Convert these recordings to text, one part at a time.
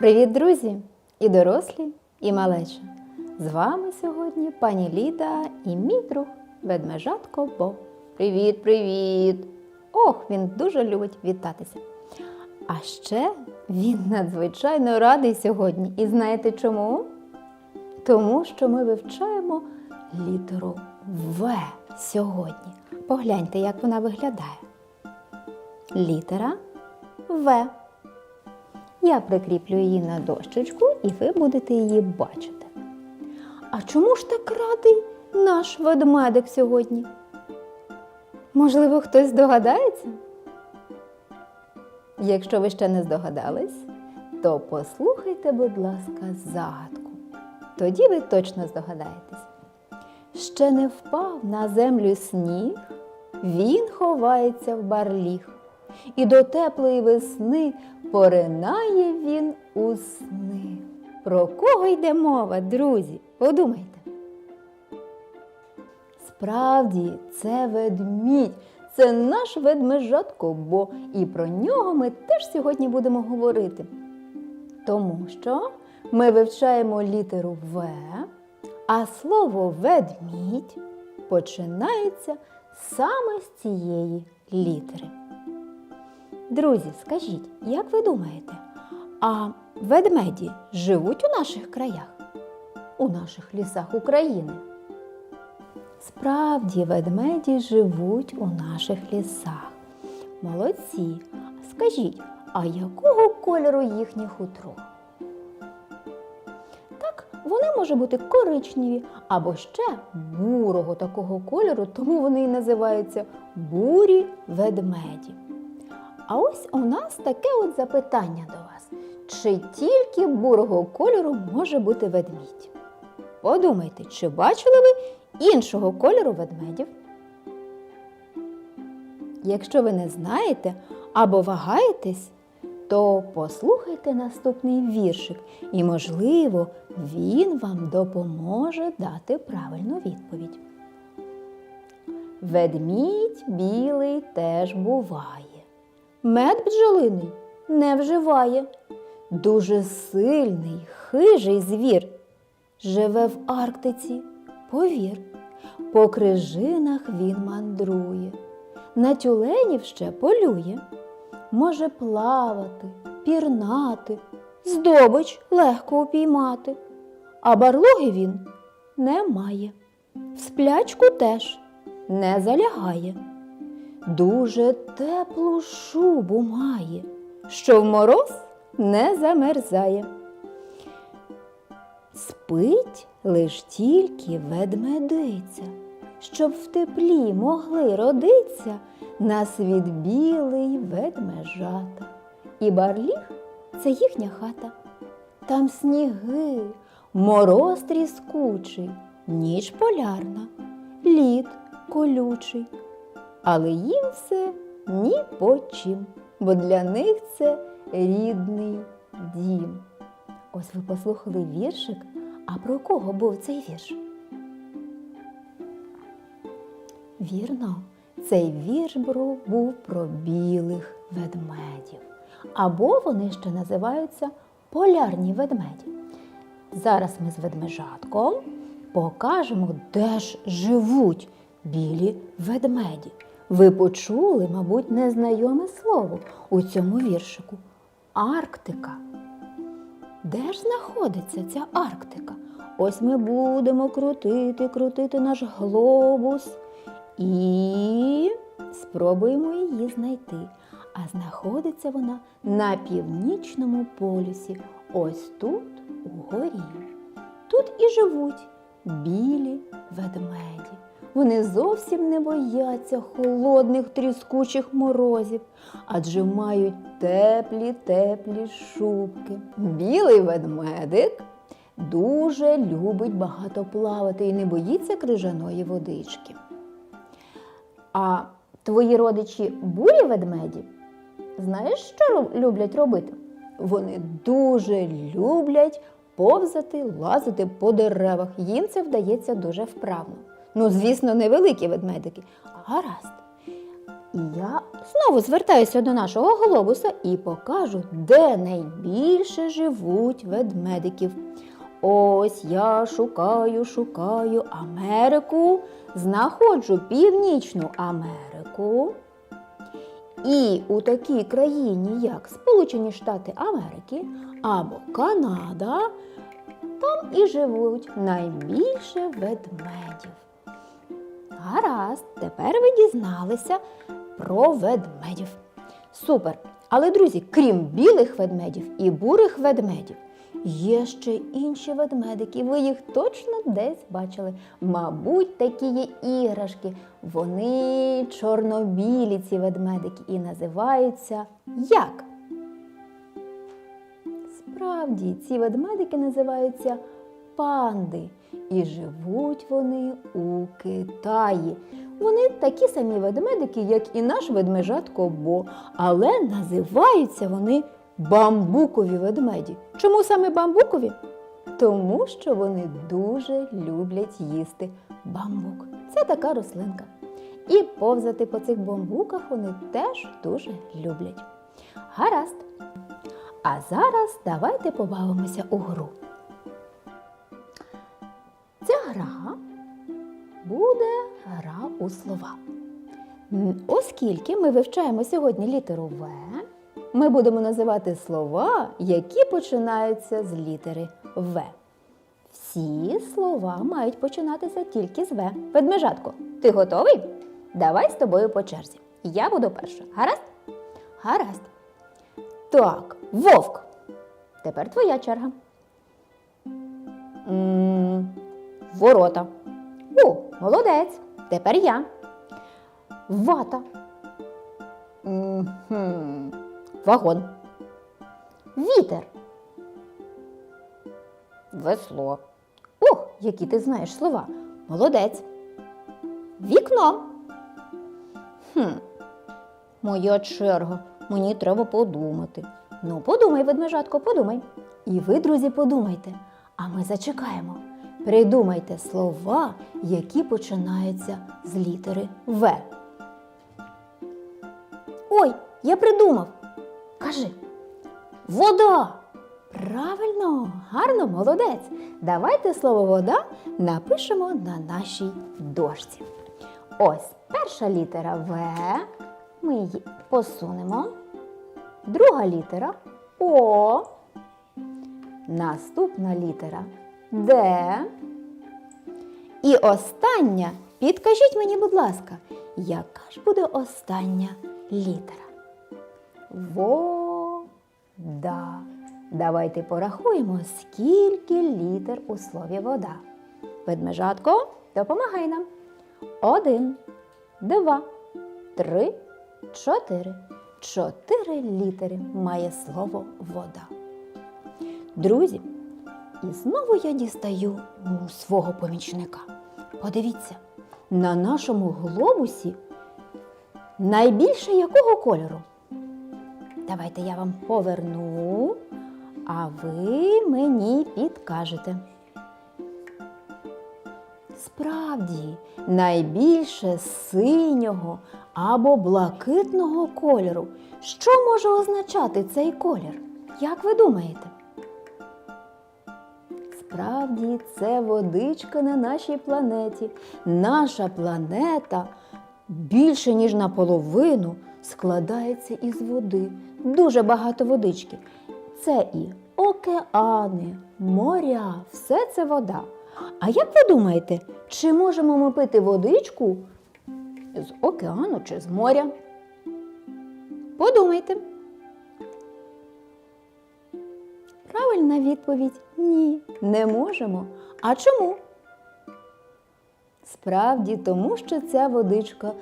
Привіт, друзі! І дорослі, і малечі. З вами сьогодні пані Ліда і мій друг ведмежатко Бо. Привіт, привіт! Ох, він дуже любить вітатися. А ще він надзвичайно радий сьогодні. І знаєте чому? Тому що ми вивчаємо літеру В сьогодні. Погляньте, як вона виглядає. Літера В. Я прикріплю її на дощечку, і ви будете її бачити. А чому ж так радий наш ведмедик сьогодні? Можливо, хтось здогадається? Якщо ви ще не здогадались, то послухайте, будь ласка, загадку. Тоді ви точно здогадаєтесь. Ще не впав на землю сніг, він ховається в барліг, і до теплої весни поринає він у сни. Про кого йде мова, друзі? Подумайте. Справді, це ведмідь, це наш ведмежатко, бо і про нього ми теж сьогодні будемо говорити. Тому що ми вивчаємо літеру В, а слово ведмідь починається саме з цієї літери. Друзі, скажіть, як ви думаєте, а ведмеді живуть у наших краях, у наших лісах України? Справді, ведмеді живуть у наших лісах. Молодці. Скажіть, а якого кольору їхнє хутро? Так, вони можуть бути коричневі або ще бурого такого кольору, тому вони і називаються бурі ведмеді. А ось у нас таке от запитання до вас. Чи тільки бурого кольору може бути ведмідь? Подумайте, чи бачили ви іншого кольору ведмедів? Якщо ви не знаєте або вагаєтесь, то послухайте наступний віршик, і, можливо, він вам допоможе дати правильну відповідь. Ведмідь білий теж буває. Мед бджолиний не вживає. Дуже сильний, хижий звір. Живе в Арктиці, повір. По крижинах він мандрує, на тюленів ще полює. Може плавати, пірнати, здобич легко упіймати. А барлоги він не має. В сплячку теж не залягає. Дуже теплу шубу має, що в мороз не замерзає. Спить лиш тільки ведмедиця, щоб в теплі могли родиться на світ білий ведмежата. І барліг це їхня хата. Там сніги, мороз тріскучий, ніч полярна, лід колючий. Але їм все ні по чим, бо для них це рідний дім. Ось ви послухали віршик, а про кого був цей вірш? Вірно, цей вірш був про білих ведмедів. Або вони ще називаються полярні ведмеді. Зараз ми з ведмежатком покажемо, де ж живуть білі ведмеді. Ви почули, мабуть, незнайоме слово у цьому віршику Арктика. Де ж знаходиться ця Арктика? Ось ми будемо крутити, крутити наш глобус і спробуємо її знайти. А знаходиться вона на північному полюсі, ось тут, угорі. Тут і живуть білі ведмеді. Вони зовсім не бояться холодних тріскучих морозів, адже мають теплі теплі шубки. Білий ведмедик дуже любить багато плавати і не боїться крижаної водички. А твої родичі бурі ведмеді, знаєш, що люблять робити? Вони дуже люблять повзати, лазити по деревах. Їм це вдається дуже вправно. Ну, звісно, не великі ведмедики. Гаразд. І я знову звертаюся до нашого глобуса і покажу, де найбільше живуть ведмедиків. Ось я шукаю, шукаю Америку, знаходжу Північну Америку. І у такій країні, як Сполучені Штати Америки або Канада, там і живуть найбільше ведмедів. Гаразд, тепер ви дізналися про ведмедів. Супер! Але, друзі, крім білих ведмедів і бурих ведмедів, є ще інші ведмедики. Ви їх точно десь бачили. Мабуть, такі є іграшки. Вони чорно-білі, ці ведмедики, і називаються як? Справді, ці ведмедики називаються панди. І живуть вони у Китаї. Вони такі самі ведмедики, як і наш ведмежат Кобо, але називаються вони бамбукові ведмеді. Чому саме бамбукові? Тому що вони дуже люблять їсти бамбук. Це така рослинка. І повзати по цих бамбуках вони теж дуже люблять. Гаразд. А зараз давайте побавимося у гру. У слова. Оскільки ми вивчаємо сьогодні літеру В, ми будемо називати слова, які починаються з літери В. Всі слова мають починатися тільки з В. Ведмежатко, ти готовий? Давай з тобою по черзі. Я буду перша. Гаразд? Гаразд. Так, вовк. Тепер твоя черга. М, Ворота. О, молодець. Тепер я. Вата. Вагон. Вітер. Весло. Ох, які ти знаєш слова. Молодець. Вікно. Хм. Моя черга. Мені треба подумати. Ну, подумай, ведмежатко, подумай. І ви, друзі, подумайте. А ми зачекаємо. Придумайте слова, які починаються з літери В. Ой, я придумав. Кажи. Вода. Правильно, гарно, молодець. Давайте слово вода напишемо на нашій дошці. Ось перша літера В. Ми її посунемо. Друга літера О. Наступна літера Д. І остання, підкажіть мені, будь ласка, яка ж буде остання літера? Вода. Давайте порахуємо, скільки літер у слові вода. Ведмежатко, допомагай нам. Один, два, три, чотири. Чотири літери має слово вода. Друзі, і знову я дістаю свого помічника. Подивіться, на нашому глобусі найбільше якого кольору? Давайте я вам поверну, а ви мені підкажете. Справді, найбільше синього або блакитного кольору. Що може означати цей колір? Як ви думаєте? Справді, це водичка на нашій планеті. Наша планета більше ніж наполовину складається із води. Дуже багато водички. Це і океани, моря, все це вода. А як ви думаєте, чи можемо ми пити водичку з океану чи з моря? Подумайте. Правильна відповідь ні, не можемо. А чому? Справді, тому що ця водичка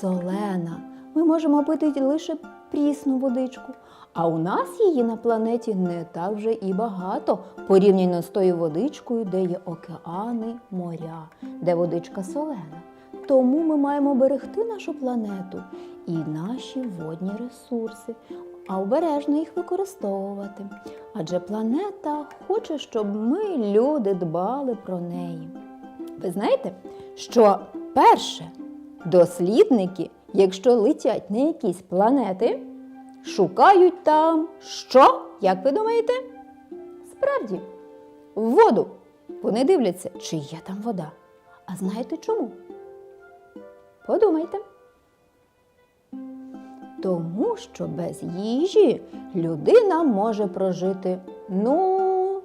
солена. Ми можемо пити лише прісну водичку. А у нас її на планеті не так вже і багато, порівняно з тою водичкою, де є океани, моря, де водичка солена. Тому ми маємо берегти нашу планету і наші водні ресурси, а обережно їх використовувати. Адже планета хоче, щоб ми, люди, дбали про неї. Ви знаєте, що перше дослідники, якщо летять на якісь планети, шукають там що? Як ви думаєте? Справді, воду. Вони дивляться, чи є там вода. А знаєте чому? Подумайте. Тому що без їжі людина може прожити. Ну,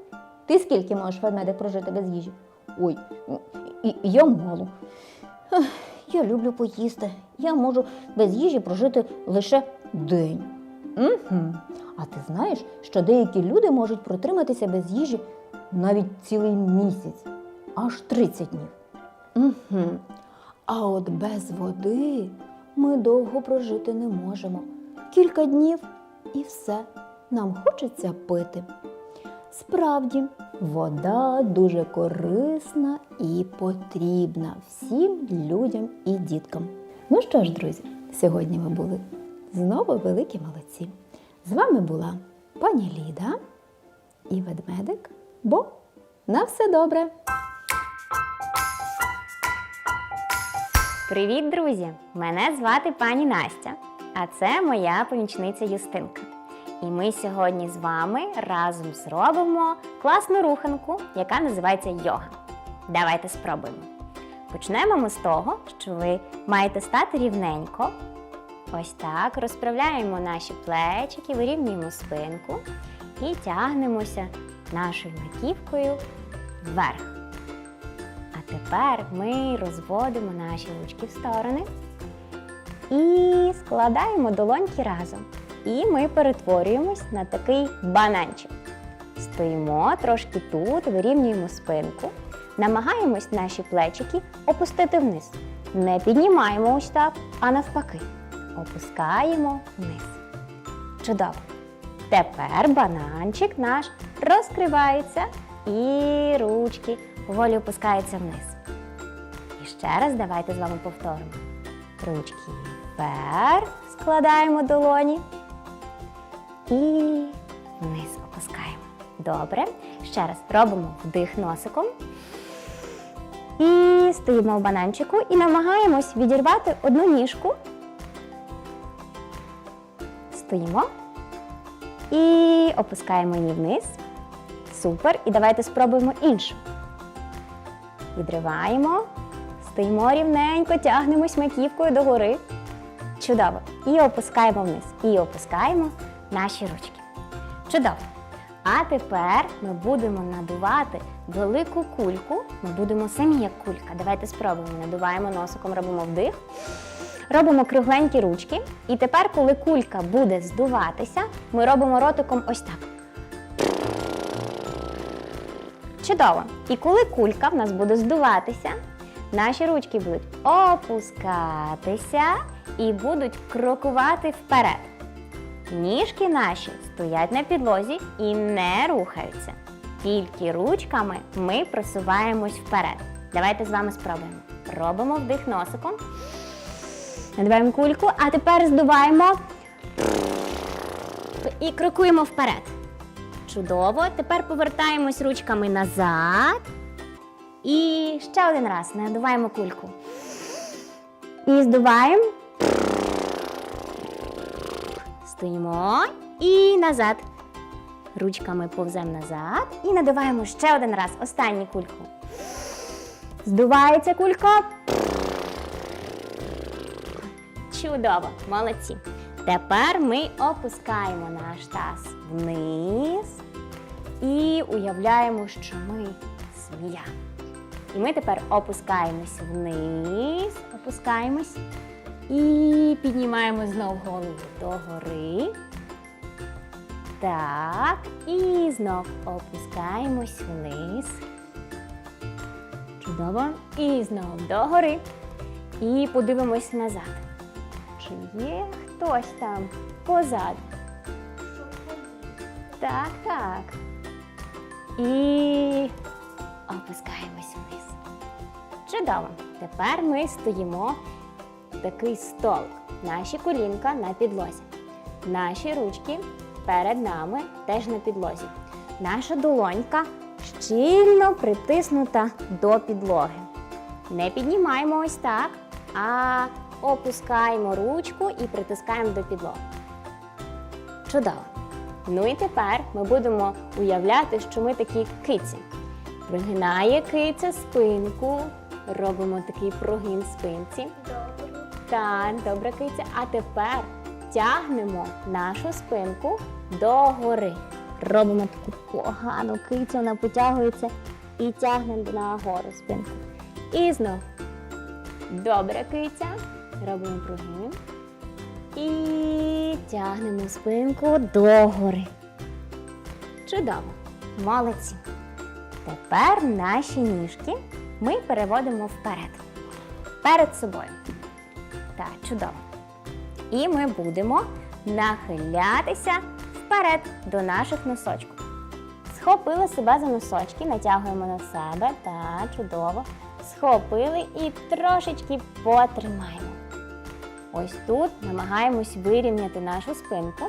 ти скільки можеш ведмедик прожити без їжі? Ой, я мало. Я люблю поїсти. Я можу без їжі прожити лише день. Угу. А ти знаєш, що деякі люди можуть протриматися без їжі навіть цілий місяць, аж 30 днів. Угу. А от без води ми довго прожити не можемо. Кілька днів і все. Нам хочеться пити. Справді, вода дуже корисна і потрібна всім людям і діткам. Ну що ж, друзі, сьогодні ми були знову великі молодці. З вами була пані Ліда і ведмедик, бо на все добре! Привіт, друзі! Мене звати пані Настя, а це моя помічниця Юстинка. І ми сьогодні з вами разом зробимо класну руханку, яка називається йога. Давайте спробуємо. Почнемо ми з того, що ви маєте стати рівненько. Ось так. Розправляємо наші плечики, вирівнюємо спинку і тягнемося нашою маківкою вверх. Тепер ми розводимо наші ручки в сторони і складаємо долоньки разом. І ми перетворюємось на такий бананчик. Стоїмо трошки тут, вирівнюємо спинку, намагаємось наші плечики опустити вниз. Не піднімаємо ось так, а навпаки. Опускаємо вниз. Чудово! Тепер бананчик наш розкривається і ручки поволі опускаються вниз. І ще раз давайте з вами повторимо. Ручки вверх, складаємо долоні і вниз опускаємо. Добре. Ще раз робимо вдих носиком. І стоїмо в бананчику і намагаємось відірвати одну ніжку. Стоїмо і опускаємо її вниз. Супер. І давайте спробуємо іншу. Відриваємо, стоїмо рівненько, тягнемось маківкою догори. Чудово. І опускаємо вниз. І опускаємо наші ручки. Чудово. А тепер ми будемо надувати велику кульку. Ми будемо самі як кулька. Давайте спробуємо. Надуваємо носиком, робимо вдих. Робимо кругленькі ручки. І тепер, коли кулька буде здуватися, ми робимо ротиком ось так. Чудово! І коли кулька в нас буде здуватися, наші ручки будуть опускатися і будуть крокувати вперед. Ніжки наші стоять на підлозі і не рухаються. Тільки ручками ми просуваємось вперед. Давайте з вами спробуємо. Робимо вдих носиком. Надуваємо кульку, а тепер здуваємо і крокуємо вперед. Чудово. Тепер повертаємось ручками назад. І ще один раз надуваємо кульку. І здуваємо. Стоїмо і назад. Ручками повземо назад і надуваємо ще один раз. Останню кульку. Здувається кулька. Чудово, молодці. Тепер ми опускаємо наш таз вниз і уявляємо, що ми змія. І ми тепер опускаємось вниз, опускаємось і піднімаємо знову голову догори. Так, і знов опускаємось вниз. Чудово. І знову догори. І подивимось назад. Чи є хтось там позаду? Так, так. І опускаємось вниз. Чудово. Тепер ми стоїмо в такий столик. Наші колінка на підлозі. Наші ручки перед нами теж на підлозі. Наша долонька щільно притиснута до підлоги. Не піднімаємо ось так, а опускаємо ручку і притискаємо до підлоги. Чудово. Ну і тепер ми будемо уявляти, що ми такі киці. Пригинає киця спинку, робимо такий прогин спинці. Так, добре, киця. А тепер тягнемо нашу спинку догори. Робимо таку погану кицю, вона потягується і тягнемо нагору спинку. І знов. Добре, киця. Робимо прогин. І тягнемо спинку догори. Чудово. Молодці. Тепер наші ніжки ми переводимо вперед. Перед собою. Так, чудово. І ми будемо нахилятися вперед до наших носочків. Схопили себе за носочки, натягуємо на себе. Так, чудово. Схопили і трошечки потримаємо. Ось тут намагаємось вирівняти нашу спинку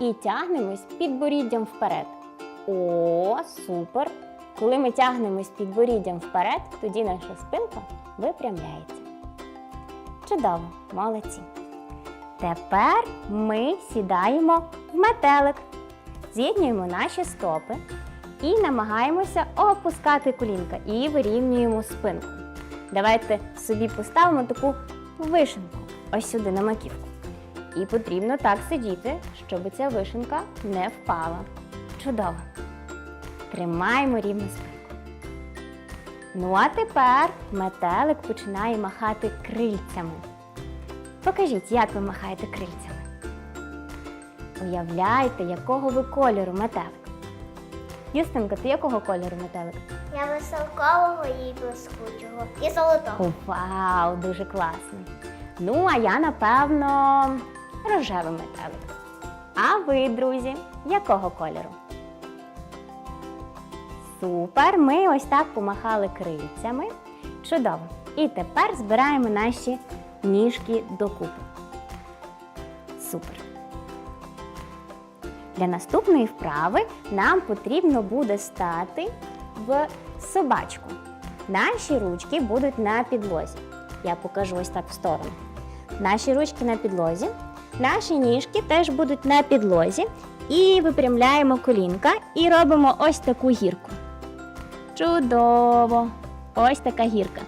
і тягнемось підборіддям вперед. О, супер! Коли ми тягнемось підборіддям вперед, тоді наша спинка випрямляється. Чудово, молодці. Тепер ми сідаємо в метелик, з'єднуємо наші стопи і намагаємося опускати колінка і вирівнюємо спинку. Давайте собі поставимо таку вишенку ось сюди на маківку. І потрібно так сидіти, щоб ця вишенка не впала. Чудово. Тримаємо рівно спинку. Ну а тепер метелик починає махати крильцями. Покажіть, як ви махаєте крильцями. Уявляйте, якого ви кольору метелик. Юстинка, ти якого кольору метелик? Я веселкового і блискучого. І золотого. Вау, дуже класно. Ну, а я, напевно, рожевий метелик. А ви, друзі, якого кольору? Супер! Ми ось так помахали крильцями. Чудово. І тепер збираємо наші ніжки докупи. Супер. Для наступної вправи нам потрібно буде стати в собачку. Наші ручки будуть на підлозі. Я покажу ось так в сторону. Наші ручки на підлозі, наші ніжки теж будуть на підлозі. І випрямляємо колінка і робимо ось таку гірку. Чудово! Ось така гірка.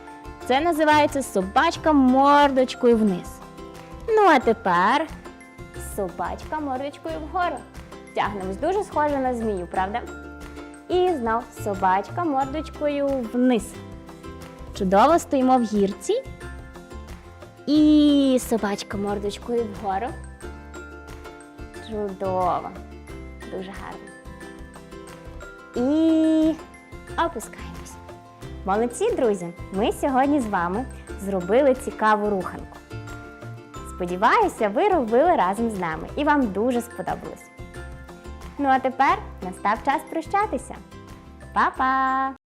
Це називається собачка мордочкою вниз. Ну а тепер собачка мордочкою вгору. Тягнемось дуже схоже на змію, правда? І знов собачка мордочкою вниз. Чудово стоїмо в гірці. І собачка мордочкою вгору. Чудово. Дуже гарно. І опускаємось. Молодці, друзі! Ми сьогодні з вами зробили цікаву руханку. Сподіваюся, ви робили разом з нами і вам дуже сподобалось. Ну а тепер настав час прощатися. Па-па!